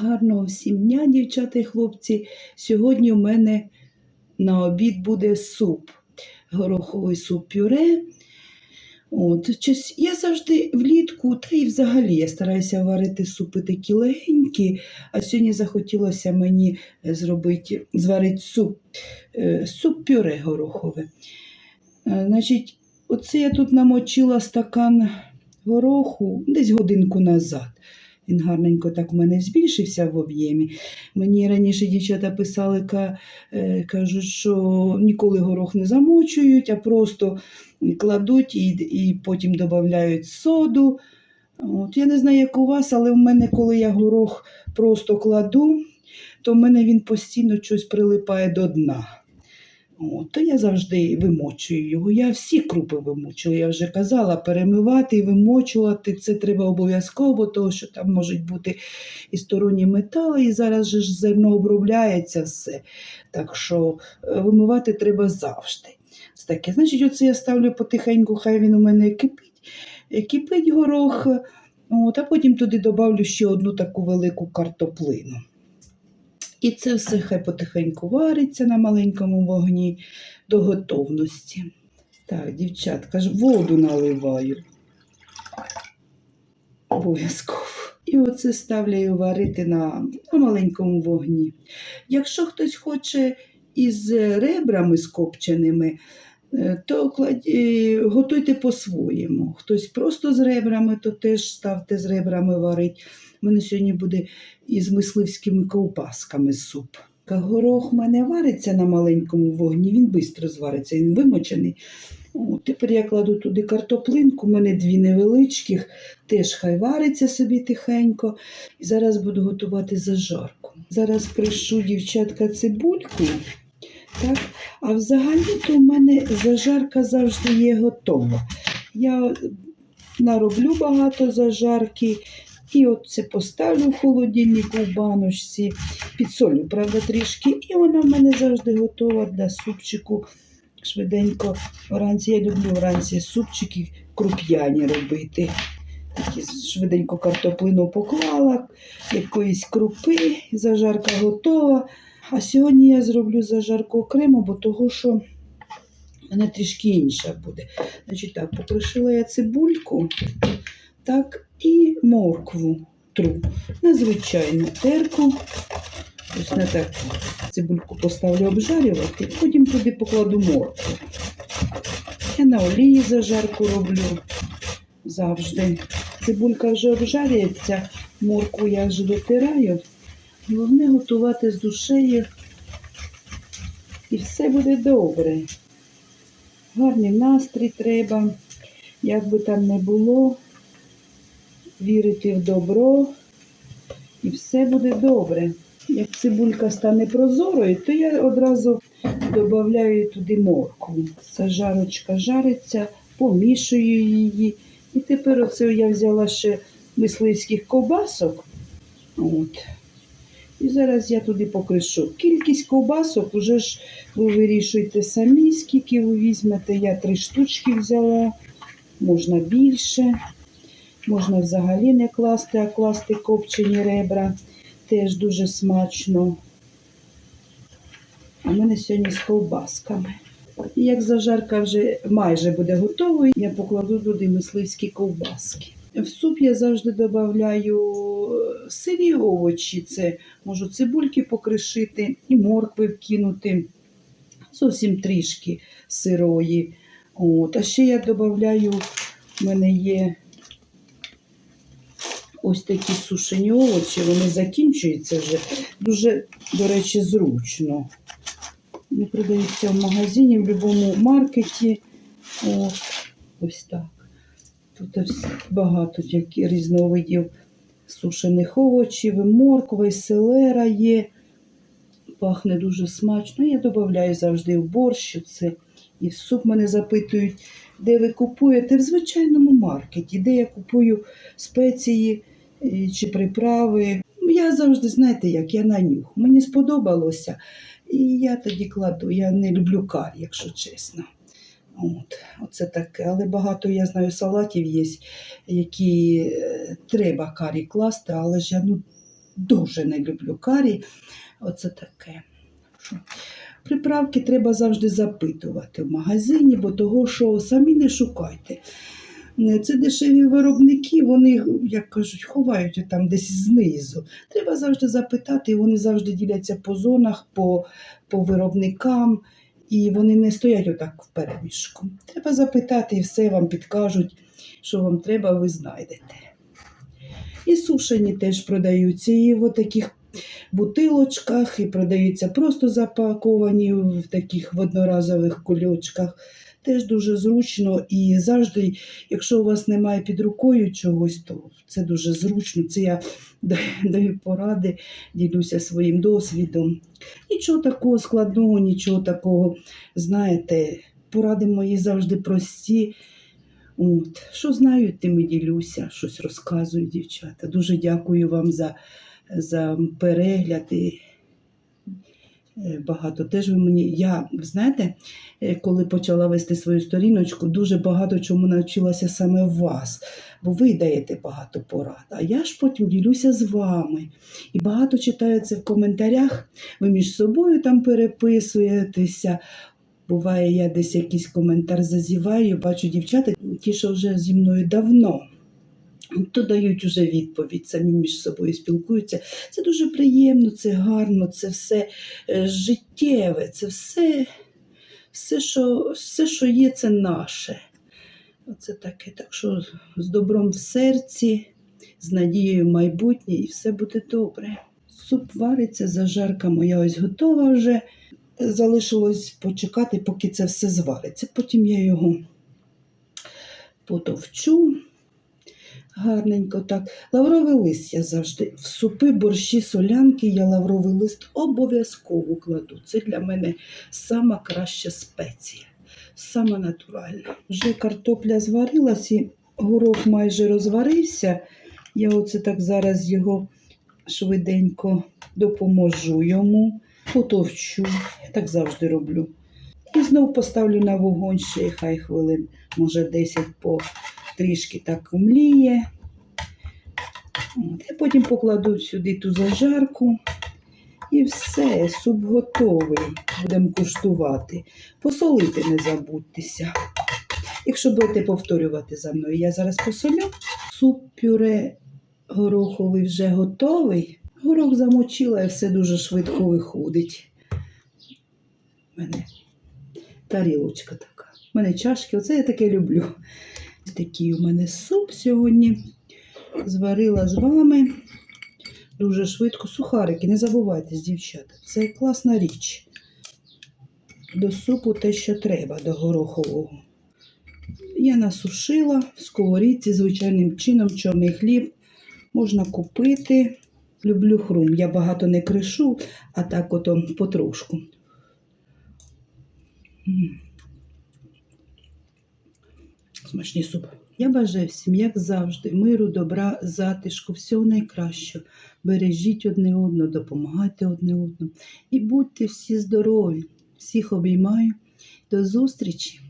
Гарного всім дня, дівчата і хлопці. Сьогодні у мене на обід буде суп. Гороховий суп пюре. От, я завжди влітку, та й взагалі я стараюся варити супи такі легенькі, а сьогодні захотілося мені зробити, зварити суп, е, суп пюре горохове. Е, Значить, оце я тут намочила стакан гороху десь годинку назад. Він гарненько так у мене збільшився в об'ємі. Мені раніше дівчата писали, е, кажуть, що ніколи горох не замочують, а просто кладуть і, і потім додають соду. От, я не знаю, як у вас, але в мене, коли я горох просто кладу, то в мене він постійно щось прилипає до дна. То я завжди вимочую його. Я всі крупи вимочую. Я вже казала, перемивати і вимочувати це треба обов'язково, тому що там можуть бути і сторонні метали, і зараз же ж зерно обробляється все. Так що е, вимивати треба завжди. Це таке. Значить, оце я ставлю потихеньку, хай він у мене кипить. Е, Кипить горох, от, а потім туди додавлю ще одну таку велику картоплину. І це все хай потихеньку вариться на маленькому вогні до готовності. Так, дівчатка ж воду наливаю. Обов'язково. І оце ставляю варити на, на маленькому вогні. Якщо хтось хоче із ребрами скопченими, то клад- е, готуйте по-своєму. Хтось просто з ребрами, то теж ставте з ребрами варить. У мене сьогодні буде із мисливськими ковбасками суп. Горох в мене вариться на маленькому вогні, він швидко звариться, він вимочений. О, тепер я кладу туди картоплинку, у мене дві невеличких, теж хай вариться собі тихенько. І зараз буду готувати зажарку. Зараз кришу дівчатка цибульку. Так? А взагалі-то у мене зажарка завжди є готова. Я нароблю багато зажарки. І от це поставлю в холодильнику в баночці, підсолю, правда, трішки, і вона в мене завжди готова для супчику. Швиденько вранці я люблю вранці супчики круп'яні робити. Такі швиденько картоплину поклала, якоїсь крупи, зажарка готова. А сьогодні я зроблю зажарку окремо, бо того, що в мене трішки інша буде. Значить так, покришила я цибульку, так, і моркву тру на звичайну терку. Ось на так цибульку поставлю обжарювати, потім туди покладу моркву. Я на олії зажарку роблю завжди. Цибулька вже обжарюється, моркву я вже дотираю. Головне готувати з душею, і все буде добре. Гарний настрій треба, як би там не було, вірити в добро, і все буде добре. Як цибулька стане прозорою, то я одразу додаю туди моркву. Сажарочка жариться, помішую її. І тепер оце я взяла ще мисливських ковбасок. От. І зараз я туди покришу. Кількість ковбасок вже ж ви вирішуєте самі, скільки ви візьмете. Я три штучки взяла, можна більше. Можна взагалі не класти, а класти копчені ребра. Теж дуже смачно. А в мене сьогодні з ковбасками. І як зажарка вже майже буде готовою, я покладу туди мисливські ковбаски. В суп я завжди додаю сирі овочі. Це можу цибульки покришити і моркви вкинути. Зовсім трішки сирої. От. А ще я додаю, в мене є ось такі сушені овочі, вони закінчуються вже. Дуже, до речі, зручно. Вони продаються в магазині, в будь-якому маркеті. О, ось так. Тут ось багато різновидів сушених овочів, морква, і селера є. Пахне дуже смачно. Я додаю завжди в борщ це. І в суп мене запитують, де ви купуєте в звичайному маркеті, де я купую спеції е, чи приправи. Я завжди, знаєте, як я на нюх. Мені сподобалося. І я тоді кладу. Я не люблю карі, якщо чесно. От, оце таке. Але багато я знаю салатів є, які е, треба карі класти, але ж я ну, дуже не люблю карі. Оце таке. Приправки треба завжди запитувати в магазині, бо того, що самі не шукайте. Е, Це дешеві виробники, вони, як кажуть, ховають там десь знизу. Треба завжди запитати, і вони завжди діляться по зонах, по, по виробникам, і вони не стоять отак в переміжку. Треба запитати, і все вам підкажуть, що вам треба, ви знайдете. І сушені теж продаються і в таких бутилочках, і продаються просто запаковані в таких в одноразових кульочках. Теж дуже зручно і завжди, якщо у вас немає під рукою чогось, то це дуже зручно. Це я даю- поради, ділюся своїм досвідом. Нічого такого складного, нічого такого, знаєте, поради мої завжди прості. От. Що знаю, тим і ділюся, щось розказую, дівчата. Дуже дякую вам за, за перегляд. Багато теж ви мені. Я, знаєте, е, коли почала вести свою сторіночку, дуже багато чому навчилася саме в вас, бо ви даєте багато порад. А я ж потім ділюся з вами. І багато читаю в коментарях. Ви між собою там переписуєтеся. Буває, я десь якийсь коментар зазіваю, бачу дівчата, ті, що вже зі мною давно, то дають уже відповідь, самі між собою спілкуються. Це дуже приємно, це гарно, це все е, життєве, це все, все, що, все, що є, це наше. Оце таке. Так що з добром в серці, з надією в майбутнє, і все буде добре. Суп вариться, зажарка моя ось готова вже. Залишилось почекати, поки це все звариться. Потім я його потовчу гарненько так. Лавровий лист я завжди в супи, борщі, солянки я лавровий лист обов'язково кладу. Це для мене сама краща спеція, сама натуральна. Вже картопля зварилась і горох майже розварився. Я оце так зараз його швиденько допоможу йому, потовчу. Я так завжди роблю. І знову поставлю на вогонь ще хай хвилин, може 10 по трішки так умліє. От, І потім покладу сюди ту зажарку. І все, суп готовий. Будемо куштувати. Посолити не забудьтеся. Якщо будете повторювати за мною, я зараз посолю. Суп пюре гороховий вже готовий. Горох замочила і все дуже швидко виходить. У мене тарілочка така. У мене чашки, оце я таке люблю. Такий у мене суп сьогодні. Зварила з вами. Дуже швидко. Сухарики, не забувайте, дівчата. Це класна річ. До супу те, що треба, до горохового. Я насушила в сковорідці звичайним чином чорний хліб. Можна купити. Люблю хрум. Я багато не кришу, а так ото потрошку. Смачний суп. Я бажаю всім, як завжди, миру, добра, затишку, всього найкращого. Бережіть одне одного, допомагайте одне одному. І будьте всі здорові. Всіх обіймаю. До зустрічі!